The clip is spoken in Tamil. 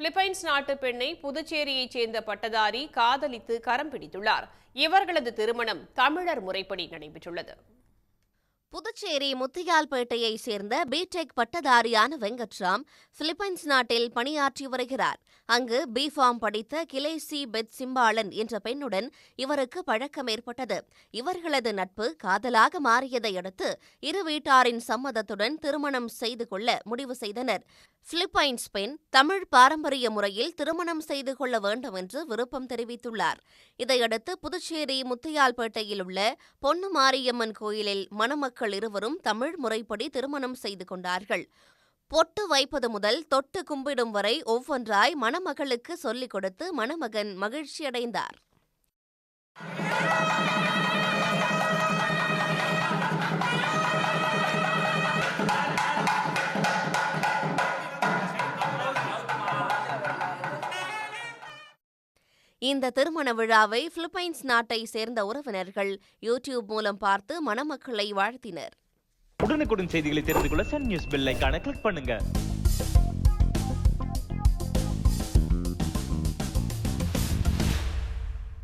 பிலிப்பைன்ஸ் நாட்டு பெண்ணை புதுச்சேரியைச் சேர்ந்த பட்டதாரி காதலித்து கரம் பிடித்துள்ளார். இவர்களது திருமணம் தமிழர் முறைப்படி நடைபெற்றுள்ளது. புதுச்சேரி முத்தியால்பேட்டையை சேர்ந்த பிடெக் பட்டதாரியான வெங்கட்ராம் பிலிப்பைன்ஸ் நாட்டில் பணியாற்றி வருகிறார். அங்கு பிஃபார்ம் படித்த கிலேசி பெத் சிம்பாளன் என்ற பெண்ணுடன் இவருக்கு பழக்கம் ஏற்பட்டது. இவர்களது நட்பு காதலாக மாறியதை அடுத்து இரு வீட்டாரின் சம்மதத்துடன் திருமணம் செய்து கொள்ள முடிவு செய்தனர். பிலிப்பைன்ஸ் பெண் தமிழ் பாரம்பரிய முறையில் திருமணம் செய்து கொள்ள வேண்டும் என்று விருப்பம் தெரிவித்துள்ளார். இதையடுத்து புதுச்சேரி முத்தியால்பேட்டையில் உள்ள பொன்னு மாரியம்மன் கோயிலில் மணமக்கள் இருவரும் தமிழ் முறைப்படி திருமணம் செய்து கொண்டார்கள். பொட்டு வைப்பது முதல் தொட்டு கும்பிடும் வரை ஒவ்வொன்றாய் மணமகளுக்கு சொல்லிக் கொடுத்து மணமகன் மகிழ்ச்சியடைந்தார். இந்த திருமண விழாவை பிலிப்பைன்ஸ் நாட்டை சேர்ந்த உறவினர்கள் யூடியூப் மூலம் பார்த்து மணமக்களை வாழ்த்தினர். உடனுக்குடன் செய்திகளை தெரிந்து கொள்ள சன் நியூஸ் பெல் கிளிக் பண்ணுங்க.